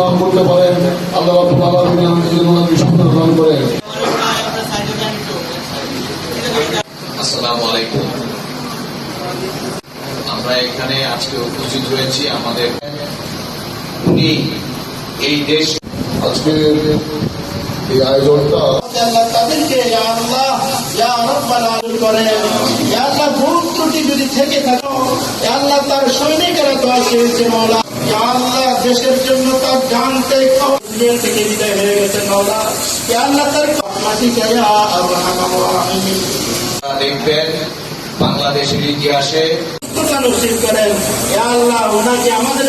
দান করতে পারেন। আল্লাহ রাব্বুল আলামিন আমাদের জন্য ওনাকে দান করেন। আসসালামু আলাইকুম। আমরা এখানে আজকে উপস্থিত হয়েছি আমাদের উনি এই দেশ আজকে এই আয়োজনটা তাদেরকে আল্লাহ করেন। আল্লাহ ভুল ত্রুটি যদি থেকে থাকে আল্লাহ তার সৈনিকেরা চেয়েছে মাওলা। ইয়া আল্লাহ দেশের জন্য তার জানতে দুনিয়া থেকে বিদায় হয়ে গেছে মাওলা। ইয়া আল্লাহ তার দেখবেন বাংলাদেশের ইতিহাসে করেন? ইয়া আল্লাহ ওনাকে আমাদের